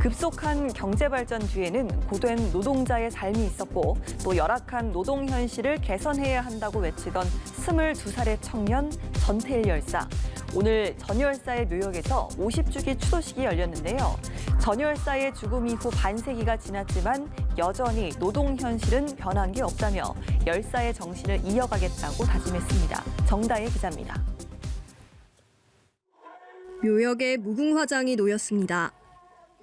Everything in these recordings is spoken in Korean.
급속한 경제 발전 뒤에는 고된 노동자의 삶이 있었고 또 열악한 노동 현실을 개선해야 한다고 외치던 22살의 청년 전태일 열사. 오늘 전 열사의 묘역에서 50주기 추도식이 열렸는데요. 전 열사의 죽음 이후 반세기가 지났지만 여전히 노동 현실은 변한 게 없다며 열사의 정신을 이어가겠다고 다짐했습니다. 정다혜 기자입니다. 묘역에 무궁화장이 놓였습니다.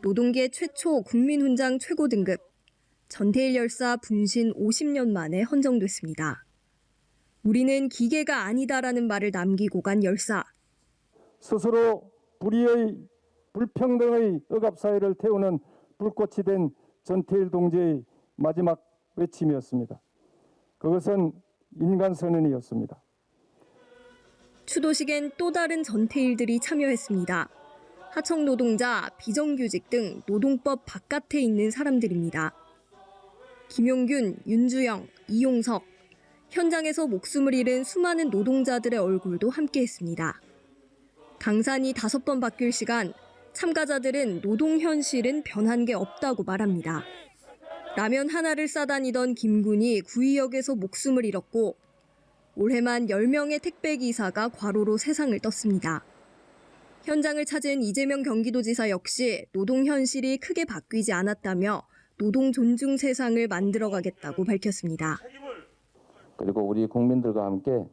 노동계 최초 국민훈장 최고 등급 전태일 열사 분신 50년 만에 헌정됐습니다. 우리는 기계가 아니다라는 말을 남기고 간 열사. 스스로 불의의 불평등의 억압 사회를 태우는 불꽃이 된 전태일 동지의 마지막 외침이었습니다. 그것은 인간 선언이었습니다. 추도식엔 또 다른 전태일들이 참여했습니다. 하청 노동자, 비정규직 등 노동법 바깥에 있는 사람들입니다. 김용균, 윤주영, 이용석, 현장에서 목숨을 잃은 수많은 노동자들의 얼굴도 함께 했습니다. 강산이 다섯 번 바뀔 시간, 참가자들은 노동 현실은 변한 게 없다고 말합니다. 라면 하나를 싸다니던 김군이 구의역에서 목숨을 잃었고 올해만 10명의 택배 기사가 과로로 세상을 떴습니다. 현장을 찾은 이재명 경기도지사 역시 노동 현실이 크게 바뀌지 않았다며 노동 존중 세상을 만들어가겠다고 밝혔습니다. 그리고 우리 국민들과 함께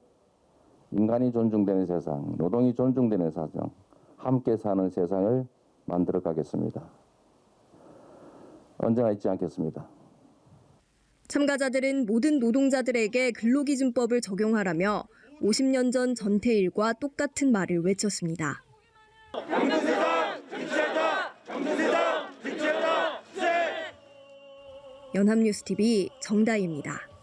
인간이 존중되는 세상, 노동이 존중되는 세상, 함께 사는 세상을 만들어 가겠습니다. 언제나 잊지 않겠습니다. 참가자들은 모든 노동자들에게 근로기준법을 적용하라며 50년 전 전태일과 똑같은 말을 외쳤습니다. 연합뉴스TV 정다희입니다.